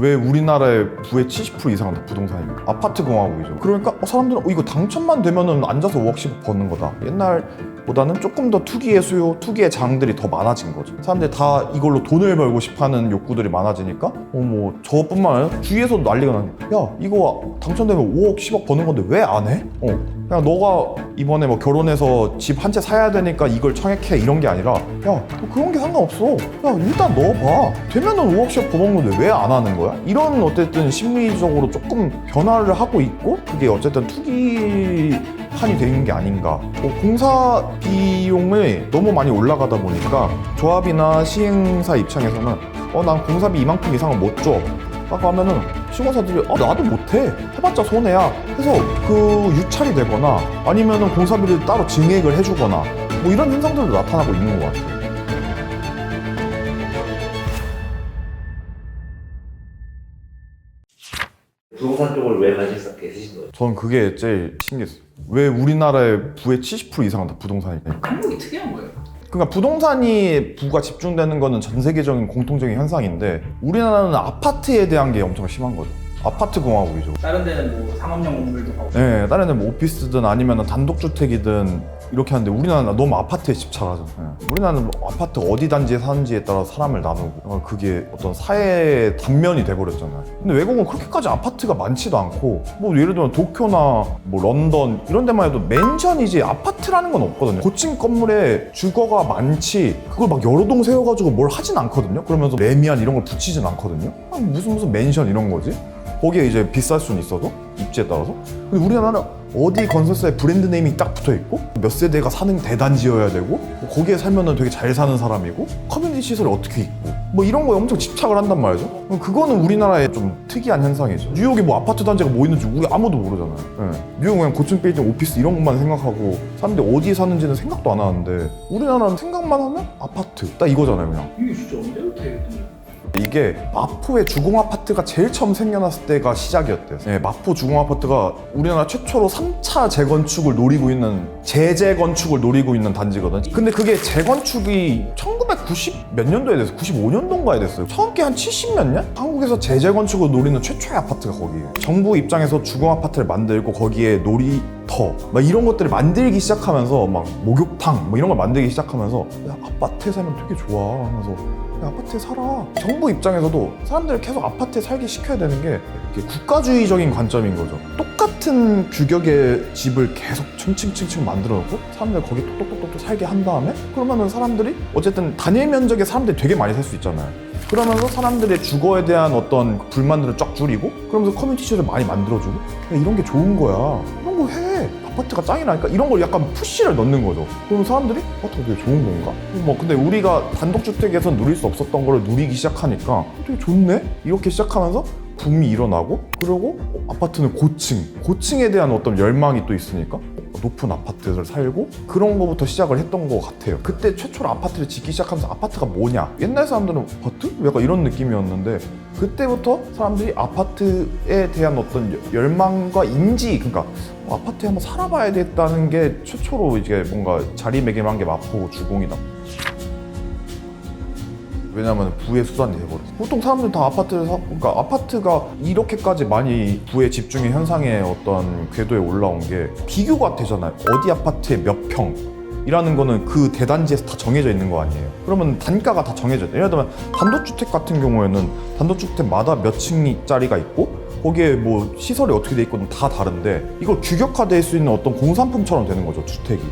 왜 우리나라의 부의 70% 이상은 다 부동산입니까? 아파트 공화국이죠. 그러니까 어, 사람들은 어, 이거 당첨만 되면은 앉아서 5억 10억 버는 거다. 옛날보다는 조금 더 투기의 수요, 투기의 장들이 더 많아진 거죠. 사람들이 다 이걸로 돈을 벌고 싶어하는 욕구들이 많아지니까 어뭐 저뿐만 아니라 주위에서도 난리가 나는. 야 이거 당첨되면 5억 10억 버는 건데 왜 안 해? 어 그냥 너가 이번에 뭐 결혼해서 집 한 채 사야 되니까 이걸 청약해 이런 게 아니라 야너 그런 게 상관없어. 야 일단 넣어봐. 되면 은 5억 10억 버는 건데 왜 안 하는 거야? 이런 어쨌든 심리적으로 조금 변화를 하고 있고 그게 어쨌든 투기 판이 되는 게 아닌가. 뭐 공사 비용이 너무 많이 올라가다 보니까 조합이나 시행사 입장에서는 어 난 공사비 이만큼 이상은 못 줘 라고 하면은 시공사들이 어 나도 못해 해봤자 손해야 해서 그 유찰이 되거나 아니면은 공사비를 따로 증액을 해주거나 뭐 이런 현상들도 나타나고 있는 것 같아요. 부동산 쪽을 왜 관심 있게 쓰신 거예요? 저는 그게 제일 신기했어요. 왜 우리나라의 부의 70% 이상은 다 부동산이냐? 한국이 특이한 거예요. 그러니까 부동산이 부가 집중되는 거는 전 세계적인 공통적인 현상인데 우리나라는 아파트에 대한 게 엄청 심한 거죠. 아파트 공화국이죠. 다른 데는 뭐 상업용 건물도 가고 네, 다른 데뭐 오피스든 아니면 단독주택이든 이렇게 하는데 우리나라는 너무 아파트에 집착하죠. 네. 우리나라는 뭐 아파트 어디 단지에 사는지에 따라 사람을 나누고 어, 그게 어떤 사회의 단면이 돼버렸잖아요. 근데 외국은 그렇게까지 아파트가 많지도 않고 뭐 예를 들면 도쿄나 뭐 런던 이런 데만 해도 맨션이지 아파트라는 건 없거든요. 고층 건물에 주거가 많지 그걸 막 여러 동 세워가지고 뭘 하진 않거든요. 그러면서 레미안 이런 걸 붙이진 않거든요. 아, 무슨 무슨 맨션 이런 거지? 거기에 이제 비쌀 수는 있어도 입지에 따라서. 근데 우리나라는 어디 건설사에 브랜드 네임이 딱 붙어 있고 몇 세대가 사는 대단지여야 되고 뭐 거기에 살면은 되게 잘 사는 사람이고 커뮤니티 시설이 어떻게 있고 뭐 이런 거에 엄청 집착을 한단 말이죠. 그거는 우리나라의 좀 특이한 현상이죠. 뉴욕에 뭐 아파트 단지가 뭐 있는지 우리 아무도 모르잖아요. 예. 뉴욕은 그냥 고층 빌딩 오피스 이런 것만 생각하고 사람들이 어디에 사는지는 생각도 안 하는데 우리나라는 생각만 하면 아파트. 딱 이거잖아요 그냥. 이게 진짜 언제부터 이랬던 이게 마포의 주공 아파트가 제일 처음 생겨났을 때가 시작이었대요. 네, 마포 주공 아파트가 우리나라 최초로 3차 재건축을 노리고 있는 재재건축을 노리고 있는 단지거든. 근데 그게 재건축이 1990 몇 년도에 됐어? 95년도인가에 됐어요. 처음에 한70 몇 년? 한국에서 재재건축을 노리는 최초의 아파트가 거기예요. 정부 입장에서 주공 아파트를 만들고 거기에 놀이터 막 이런 것들을 만들기 시작하면서 막 목욕탕 뭐 이런 걸 만들기 시작하면서 야 아파트에 살면 되게 좋아 하면서 야, 아파트에 살아. 정부 입장에서도 사람들을 계속 아파트에 살게 시켜야 되는 게 이게 국가주의적인 관점인 거죠. 똑같은 규격의 집을 계속 층층층층 만들어 놓고 사람들 거기 똑똑똑똑 살게 한 다음에 그러면은 사람들이 어쨌든 단일 면적의 사람들이 되게 많이 살 수 있잖아요. 그러면서 사람들의 주거에 대한 어떤 불만들을 쫙 줄이고 그러면서 커뮤니티 시설을 많이 만들어주고 야, 이런 게 좋은 거야. 이런 거 해. 아파트가 짱이라니까 이런 걸 약간 푸시를 넣는 거죠. 그럼 사람들이 아파트가 되게 좋은 건가? 뭐 근데 우리가 단독주택에서 누릴 수 없었던 거를 누리기 시작하니까 어, 되게 좋네? 이렇게 시작하면서 붐이 일어나고 그리고 어, 아파트는 고층 고층에 대한 어떤 열망이 또 있으니까 높은 아파트를 살고 그런 거부터 시작을 했던 것 같아요 그때 최초로 아파트를 짓기 시작하면서 아파트가 뭐냐 옛날 사람들은 아파트? 약간 이런 느낌이었는데 그때부터 사람들이 아파트에 대한 어떤 여- 열망과 인지 그러니까 어, 아파트에 한번 살아봐야겠다는 게 최초로 이제 뭔가 자리매김한 게 마포 주공이다 왜냐면 부의 수단이 돼버렸어. 보통 사람들 다 아파트를 사, 그러니까 아파트가 이렇게까지 많이 부의 집중의 현상의 어떤 궤도에 올라온 게 비교가 되잖아요. 어디 아파트에 몇 평. 이라는 거는 그 대단지에서 다 정해져 있는 거 아니에요. 그러면 단가가 다 정해져 있어요. 예를 들면 단독주택 같은 경우에는 단독주택마다 몇 층짜리가 있고 거기에 뭐 시설이 어떻게 돼 있고는 다 다른데 이걸 규격화될 수 있는 어떤 공산품처럼 되는 거죠 주택이.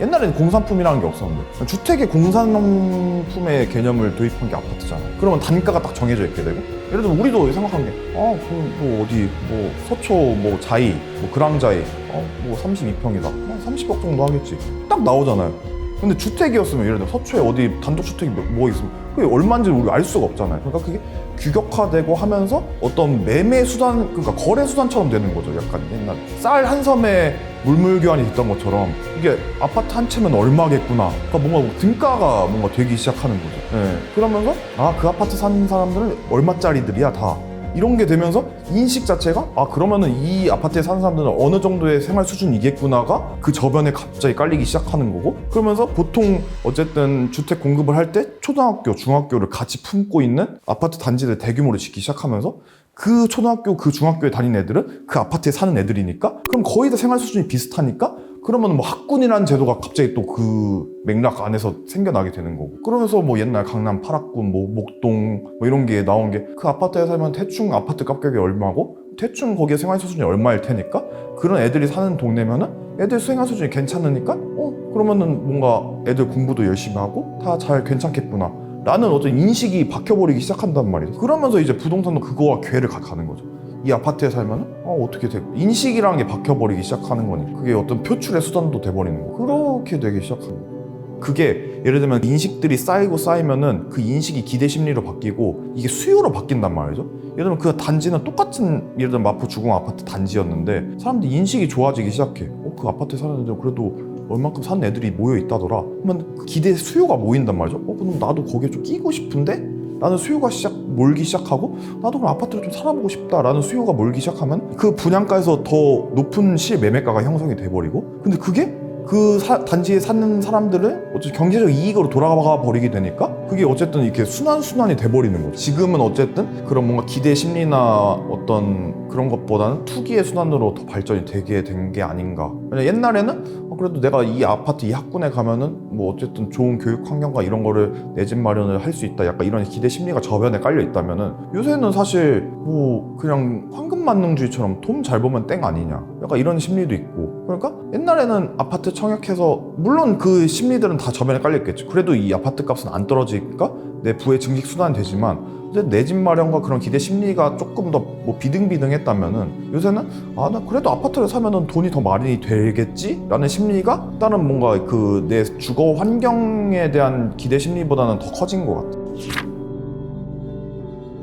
옛날에는 공산품이라는 게 없었는데 주택의 공산품의 개념을 도입한 게 아파트잖아요. 그러면 단가가 딱 정해져 있게 되고 예를 들면 우리도 생각한 게 아, 그뭐 어디 뭐 서초 뭐 자이 뭐 그랑자이 어뭐 32평이다. 한 30억 정도 하겠지. 딱 나오잖아요. 근데 주택이었으면 예를 들어 서초에 어디 단독 주택이 뭐- 뭐 있으면 그게 얼마인지 우리가 알 수가 없잖아요. 그러니까 그게 규격화되고 하면서 어떤 매매 수단 그러니까 거래 수단처럼 되는 거죠. 약간 옛날 쌀 한 섬에 물물 교환이 됐던 것처럼 이게 아파트 한 채면 얼마겠구나. 그러니까 뭔가 뭐 등가가 뭔가 되기 시작하는 거죠. 예. 그러면서 아 그 아파트 사는 사람들은 얼마짜리들이야 다. 이런 게 되면서 인식 자체가 아 그러면은 이 아파트에 사는 사람들은 어느 정도의 생활 수준이겠구나가 그 저변에 갑자기 깔리기 시작하는 거고 그러면서 보통 어쨌든 주택 공급을 할 때 초등학교, 중학교를 같이 품고 있는 아파트 단지를 대규모로 짓기 시작하면서 그 초등학교, 그 중학교에 다니는 애들은 그 아파트에 사는 애들이니까 그럼 거의 다 생활 수준이 비슷하니까 그러면 뭐 학군이라는 제도가 갑자기 또 그 맥락 안에서 생겨나게 되는 거고. 그러면서 뭐 옛날 강남 파락군, 뭐 목동 뭐 이런 게 나온 게 그 아파트에 살면 대충 아파트 가격이 얼마고? 대충 거기에 생활 수준이 얼마일 테니까? 그런 애들이 사는 동네면은 애들 생활 수준이 괜찮으니까? 어 그러면은 뭔가 애들 공부도 열심히 하고 다 잘 괜찮겠구나. 라는 어떤 인식이 박혀버리기 시작한단 말이죠. 그러면서 이제 부동산도 그거와 괴를 가- 가는 거죠 이 아파트에 살면 어, 어떻게 돼 인식이라는 게 박혀버리기 시작하는 거니 그게 어떤 표출의 수단도 돼버리는 거 그렇게 되기 시작하는 거 그게 예를 들면 인식들이 쌓이고 쌓이면은 그 인식이 기대 심리로 바뀌고 이게 수요로 바뀐단 말이죠. 예를 들면 그 단지는 똑같은 예를 들면 마포 주공 아파트 단지였는데 사람들이 인식이 좋아지기 시작해. 어, 그 아파트에 애들 그래도 얼만큼 사는 애들이 모여 있다더라. 그러면 그 기대 수요가 모인단 말이죠. 어, 그럼 나도 거기에 좀 끼고 싶은데 나는 수요가 시작 몰기 시작하고 나도 그럼 아파트를 좀 살아보고 싶다라는 수요가 몰기 시작하면 그 분양가에서 더 높은 실 매매가가 형성이 돼버리고. 근데 그게 그 사- 단지에 사는 사람들은 어쨌든 경제적 이익으로 돌아가 버리게 되니까 그게 어쨌든 이렇게 순환순환이 돼버리는 거죠. 지금은 어쨌든 그런 뭔가 기대 심리나 어떤 그런 것보다는 투기의 순환으로 더 발전이 되게 된 게 아닌가. 왜냐 옛날에는 어, 그래도 내가 이 아파트 이 학군에 가면은 뭐 어쨌든 좋은 교육 환경과 이런 거를 내 집 마련을 할 수 있다. 약간 이런 기대 심리가 저변에 깔려 있다면은 요새는 사실 뭐 그냥 황금 만능주의처럼 돈잘 벌면 땡 아니냐. 약간 이런 심리도 있고. 그러니까 옛날에는 아파트 청약해서 물론 그 심리들은 다 저변에 깔려 있겠지. 그래도 이 아파트 값은 안 떨어지니까 내 부의 증식 순환이 되지만 근데 내집 마련과 그런 기대 심리가 조금 더 뭐 비등비등했다면은 요새는 아 나 그래도 아파트를 사면은 돈이 더 마련이 되겠지라는 심리가 다른 뭔가 그 내 주거 환경에 대한 기대 심리보다는 더 커진 것 같아.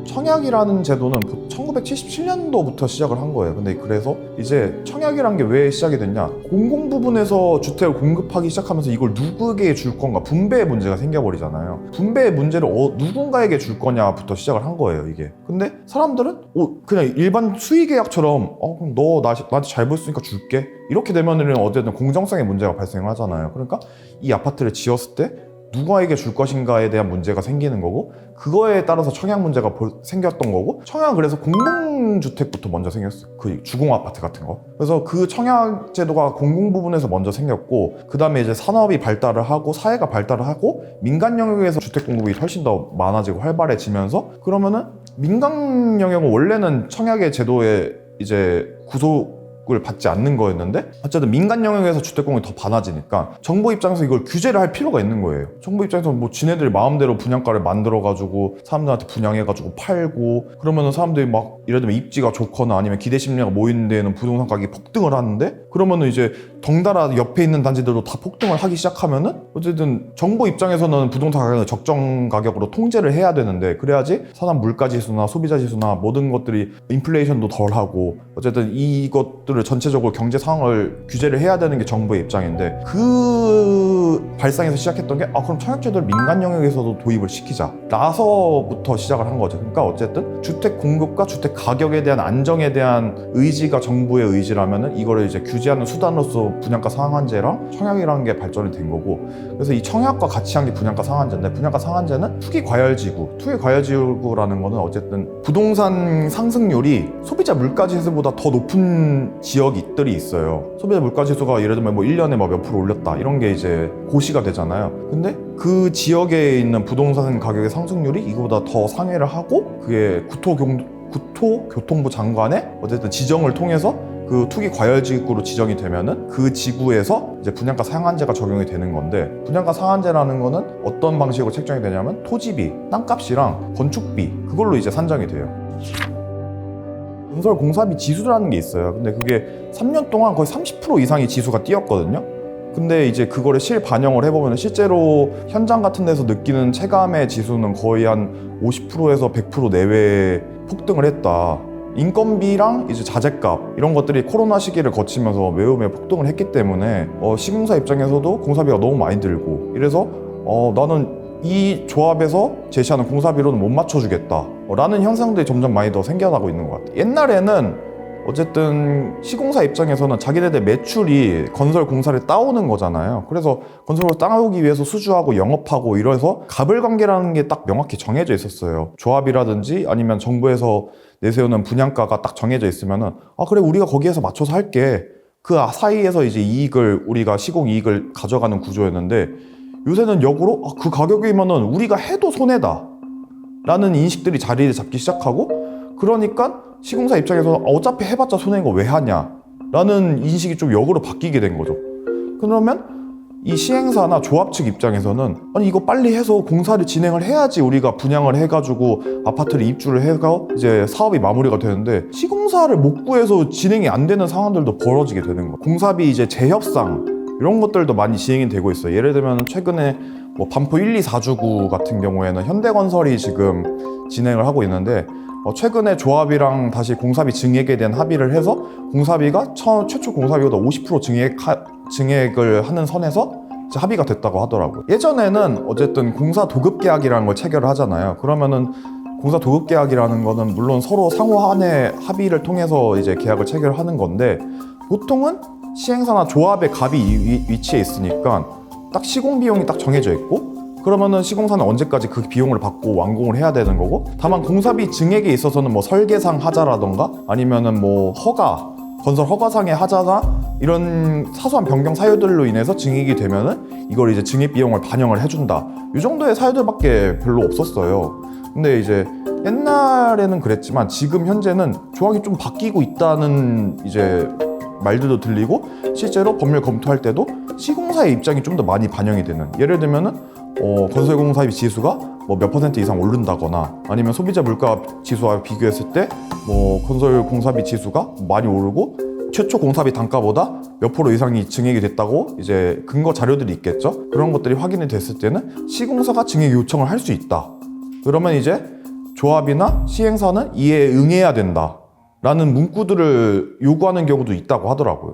청약이라는 제도는 1977년도부터 시작을 한 거예요. 근데 그래서 이제 청약이란 게 왜 시작이 됐냐? 공공 부분에서 주택을 공급하기 시작하면서 이걸 누구에게 줄 건가? 분배의 문제가 생겨버리잖아요. 분배의 문제를 어, 누군가에게 줄 거냐부터 시작을 한 거예요, 이게. 근데 사람들은 어, 그냥 일반 수의 계약처럼 어, 그럼 너 나, 나한테 잘 보였으니까 줄게. 이렇게 되면은 어쨌든 공정성의 문제가 발생하잖아요. 그러니까 이 아파트를 지었을 때 누가에게 줄 것인가에 대한 문제가 생기는 거고 그거에 따라서 청약 문제가 볼- 생겼던 거고 청약 그래서 공공주택부터 먼저 생겼어요 그 주공 아파트 같은 거. 그래서 그 청약 제도가 공공 부분에서 먼저 생겼고 그 다음에 이제 산업이 발달을 하고 사회가 발달을 하고 민간 영역에서 주택 공급이 훨씬 더 많아지고 활발해지면서 그러면은 민간 영역은 원래는 청약의 제도에 이제 구속 을 받지 않는 거였는데 어쨌든 민간 영역에서 주택 공급이 더 많아지니까 정부 입장에서 이걸 규제를 할 필요가 있는 거예요. 정부 입장에서 뭐 지네들 마음대로 분양가를 만들어 가지고 사람들한테 분양해 가지고 팔고 그러면은 사람들이 막 예를 들면 입지가 좋거나 아니면 기대 심리가 모이는 데에는 부동산 가격이 폭등을 하는데 그러면은 이제 덩달아 옆에 있는 단지들도 다 폭등을 하기 시작하면은 어쨌든 정부 입장에서는 부동산 가격을 적정 가격으로 통제를 해야 되는데 그래야지 산업 물가 지수나 소비자 지수나 모든 것들이 인플레이션도 덜하고 어쨌든 이것들 을 전체적으로 경제 상황을 규제를 해야 되는 게 정부의 입장인데 그 발상에서 시작했던 게 아 그럼 청약제도를 민간 영역에서도 도입을 시키자. 나서부터 시작을 한 거죠. 그러니까 어쨌든 주택 공급과 주택 가격에 대한 안정에 대한 의지가 정부의 의지라면은 이거를 이제 규제하는 수단으로서 분양가 상한제랑 청약이라는 게 발전이 된 거고 그래서 이 청약과 같이 한 게 분양가 상한제인데 분양가 상한제는 투기 과열지구 투기 과열지구라는 거는 어쨌든 부동산 상승률이 소비자 물가 지수보다 더 높은 지역들이 있어요 소비자 물가지수가 예를 들면 뭐 1년에 뭐 몇 프로 올렸다 이런 게 이제 고시가 되잖아요 근데 그 지역에 있는 부동산 가격의 상승률이 이거보다 더 상회를 하고 그게 구토경 구토교통부 장관의 어쨌든 지정을 통해서 그 투기 과열 지구로 지정이 되면은 그 지구에서 이제 분양가 상한제가 적용이 되는 건데 분양가 상한제라는 거는 어떤 방식으로 책정이 되냐면 토지비, 땅값이랑 건축비 그걸로 이제 산정이 돼요. 건설 공사비 지수라는 게 있어요. 근데 그게 3년 동안 거의 30% 이상의 지수가 뛰었거든요. 근데 이제 그거를 실 반영을 해보면 실제로 현장 같은 데서 느끼는 체감의 지수는 거의 한 50%에서 100% 내외에 폭등을 했다. 인건비랑 이제 자재값 이런 것들이 코로나 시기를 거치면서 매우 매우 폭등을 했기 때문에 어, 시공사 입장에서도 공사비가 너무 많이 들고 이래서 어, 나는 이 조합에서 제시하는 공사비로는 못 맞춰주겠다 라는 현상들이 점점 많이 더 생겨나고 있는 것 같아요. 옛날에는 어쨌든 시공사 입장에서는 자기네들 매출이 건설 공사를 따오는 거잖아요. 그래서 건설을 따오기 위해서 수주하고 영업하고 이래서 갑을 관계라는 게 딱 명확히 정해져 있었어요. 조합이라든지 아니면 정부에서 내세우는 분양가가 딱 정해져 있으면은 아 그래 우리가 거기에서 맞춰서 할게. 그 사이에서 이제 이익을 우리가 시공 이익을 가져가는 구조였는데 요새는 역으로 아, 그 가격이면은 우리가 해도 손해다. 라는 인식들이 자리를 잡기 시작하고 그러니까 시공사 입장에서 어차피 해봤자 손해인 거 왜 하냐 라는 인식이 좀 역으로 바뀌게 된 거죠. 그러면 이 시행사나 조합 측 입장에서는 아니 이거 빨리 해서 공사를 진행을 해야지 우리가 분양을 해가지고 아파트를 입주를 해가 이제 사업이 마무리가 되는데 시공사를 못 구해서 진행이 안 되는 상황들도 벌어지게 되는 거예요. 공사비 이제 재협상 이런 것들도 많이 진행이 되고 있어요. 예를 들면 최근에 뭐 반포 1, 2, 4주구 같은 경우에는 현대건설이 지금 진행을 하고 있는데 어, 최근에 조합이랑 다시 공사비 증액에 대한 합의를 해서 공사비가 처, 최초 공사비보다 50% 증액 하, 증액을 하는 선에서 합의가 됐다고 하더라고요. 예전에는 어쨌든 공사 도급 계약이라는 걸 체결을 하잖아요. 그러면은 공사 도급 계약이라는 거는 물론 서로 상호 한해 합의를 통해서 이제 계약을 체결하는 건데 보통은 시행사나 조합의 갑이 위, 위치해 있으니까 딱 시공 비용이 딱 정해져 있고 그러면은 시공사는 언제까지 그 비용을 받고 완공을 해야 되는 거고 다만 공사비 증액에 있어서는 뭐 설계상 하자라던가 아니면은 뭐 허가 건설 허가상의 하자나 이런 사소한 변경 사유들로 인해서 증액이 되면은 이걸 이제 증액 비용을 반영을 해준다. 이 정도의 사유들밖에 별로 없었어요. 근데 이제 옛날에는 그랬지만 지금 현재는 조항이 좀 바뀌고 있다는 이제 말들도 들리고 실제로 법률 검토할 때도 시공사의 입장이 좀 더 많이 반영이 되는. 예를 들면은 어, 건설공사비 지수가 뭐 몇 퍼센트 이상 오른다거나 아니면 소비자 물가 지수와 비교했을 때 뭐 건설공사비 지수가 많이 오르고 최초 공사비 단가보다 몇 프로 이상이 증액이 됐다고 이제 근거 자료들이 있겠죠? 그런 것들이 확인이 됐을 때는 시공사가 증액 요청을 할 수 있다. 그러면 이제 조합이나 시행사는 이에 응해야 된다 라는 문구들을 요구하는 경우도 있다고 하더라고요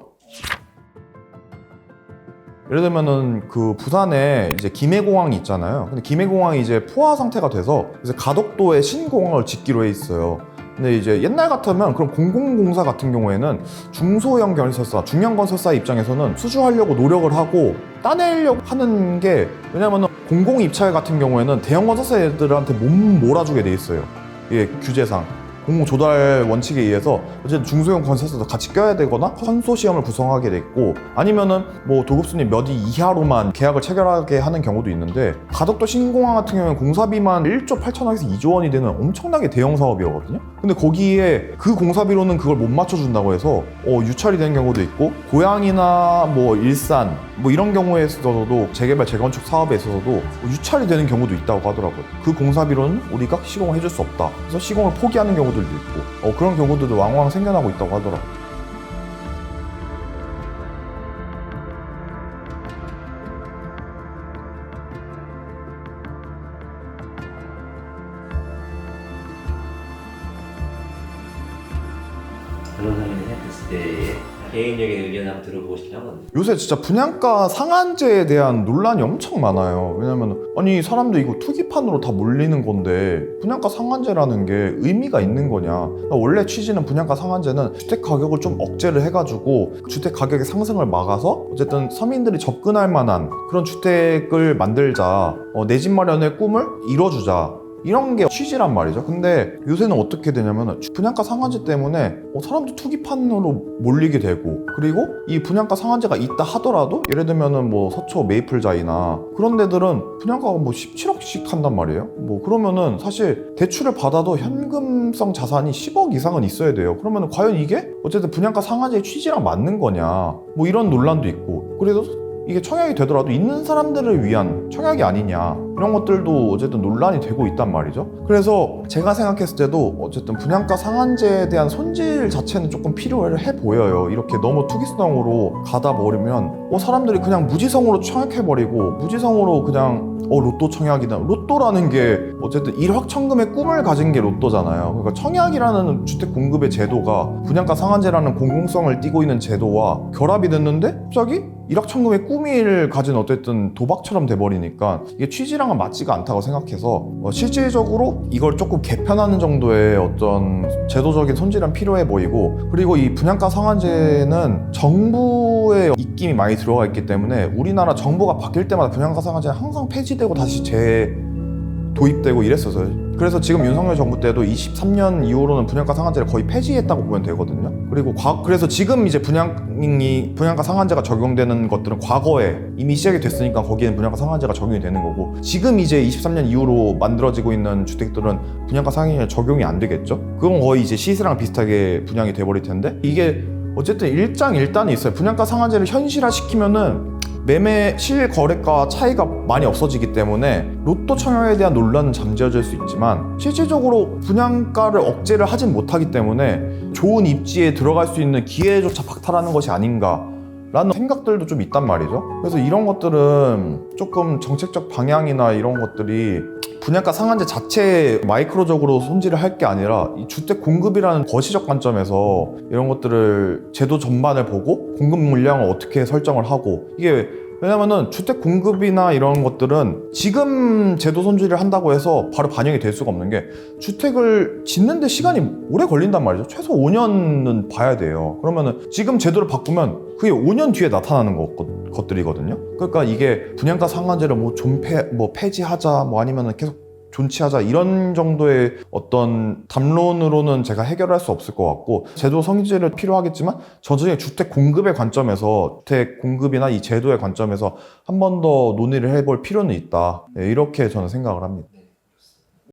예를 들면은 그 부산에 이제 김해공항이 있잖아요. 근데 김해공항이 이제 포화 상태가 돼서 이제 가덕도에 신공항을 짓기로 해 있어요. 근데 이제 옛날 같으면 그런 공공공사 같은 경우에는 중소형 건설사, 중형 건설사 입장에서는 수주하려고 노력을 하고 따내려고 하는 게 왜냐면은 공공 입찰 같은 경우에는 대형 건설사들한테 못 몰아주게 돼 있어요. 이게 규제상. 공공 조달 원칙에 의해서 어쨌든 중소형 건설사도 같이 껴야 되거나 컨소시엄을 구성하게 돼 있고 아니면은 뭐 도급순위 몇 위 이하로만 계약을 체결하게 하는 경우도 있는데 가덕도 신공항 같은 경우는 공사비만 1조 8천억에서 2조 원이 되는 엄청나게 대형 사업이거든요. 근데 거기에 그 공사비로는 그걸 못 맞춰준다고 해서 어, 유찰이 되는 경우도 있고 고양이나 뭐 일산 뭐 이런 경우에 있어서도 재개발 재건축 사업에 있어서도 유찰이 되는 경우도 있다고 하더라고요. 그 공사비로는 우리가 시공을 해줄 수 없다. 그래서 시공을 포기하는 경우 들도 있고 어, 그런 경우들도 왕왕 생겨나고 있다고 하더라고요. 들어보고 싶긴 하거든요. 요새 진짜 분양가 상한제에 대한 논란이 엄청 많아요. 왜냐면 아니 사람들 이거 투기판으로 다 몰리는 건데 분양가 상한제라는 게 의미가 있는 거냐? 그러니까 원래 취지는 분양가 상한제는 주택 가격을 좀 억제를 해가지고 주택 가격의 상승을 막아서 어쨌든 서민들이 접근할 만한 그런 주택을 만들자, 어, 내 집 마련의 꿈을 이뤄주자. 이런 게 취지란 말이죠. 근데 요새는 어떻게 되냐면 분양가 상한제 때문에 어, 사람들 투기판으로 몰리게 되고 그리고 이 분양가 상한제가 있다 하더라도 예를 들면은 뭐 서초 메이플자이나 그런 데들은 분양가가 뭐 17억씩 한단 말이에요. 뭐 그러면은 사실 대출을 받아도 현금성 자산이 10억 이상은 있어야 돼요. 그러면 과연 이게 어쨌든 분양가 상한제의 취지랑 맞는 거냐 뭐 이런 논란도 있고 그래서 이게 청약이 되더라도 있는 사람들을 위한 청약이 아니냐 이런 것들도 어쨌든 논란이 되고 있단 말이죠. 그래서 제가 생각했을 때도 어쨌든 분양가 상한제에 대한 손질 자체는 조금 필요해 보여요. 이렇게 너무 투기성으로 가다 버리면 어, 사람들이 그냥 무지성으로 청약해 버리고 무지성으로 그냥 어 로또 청약이다. 로또라는 게 어쨌든 일확천금의 꿈을 가진 게 로또잖아요. 그러니까 청약이라는 주택 공급의 제도가 분양가 상한제라는 공공성을 띠고 있는 제도와 결합이 됐는데 갑자기 일확천금의 꿈을 가진 어쨌든 도박처럼 돼버리니까 이게 취지랑은 맞지가 않다고 생각해서 어, 실질적으로 이걸 조금 개편하는 정도의 어떤 제도적인 손질은 필요해 보이고 그리고 이 분양가 상한제는 정부의 입김이 많이 들어가 있기 때문에 우리나라 정부가 바뀔 때마다 분양가 상한제는 항상 폐지되고 다시 재 도입되고 이랬어서요. 그래서 지금 윤석열 정부 때도 23년 이후로는 분양가 상한제를 거의 폐지했다고 보면 되거든요. 그리고 과, 그래서 지금 이제 분양이 분양가 상한제가 적용되는 것들은 과거에 이미 시작이 됐으니까 거기에는 분양가 상한제가 적용이 되는 거고 지금 이제 23년 이후로 만들어지고 있는 주택들은 분양가 상한제 적용이 안 되겠죠. 그건 거의 이제 시세랑 비슷하게 분양이 돼버릴 텐데 이게 어쨌든 일장일단이 있어요. 분양가 상한제를 현실화시키면은 매매 실거래가 차이가 많이 없어지기 때문에 로또 청약에 대한 논란은 잠재워질 수 있지만 실질적으로 분양가를 억제를 하진 못하기 때문에 좋은 입지에 들어갈 수 있는 기회조차 박탈하는 것이 아닌가 라는 생각들도 좀 있단 말이죠. 그래서 이런 것들은 조금 정책적 방향이나 이런 것들이 분양가 상한제 자체에 마이크로적으로 손질을 할 게 아니라 이 주택 공급이라는 거시적 관점에서 이런 것들을 제도 전반을 보고 공급 물량을 어떻게 설정을 하고 이게 왜냐면은 주택 공급이나 이런 것들은 지금 제도 손질을 한다고 해서 바로 반영이 될 수가 없는 게 주택을 짓는데 시간이 오래 걸린단 말이죠. 최소 5년은 봐야 돼요. 그러면은 지금 제도를 바꾸면 그게 5년 뒤에 나타나는 것, 것들이거든요. 그러니까 이게 분양가 상한제를 뭐 존폐, 뭐 폐지하자, 뭐 아니면은 계속 존치하자 이런 정도의 어떤 담론으로는 제가 해결할 수 없을 것 같고 제도 성질은 필요하겠지만 전체적인 주택 공급의 관점에서 주택 공급이나 이 제도의 관점에서 한 번 더 논의를 해볼 필요는 있다 네, 이렇게 저는 생각을 합니다.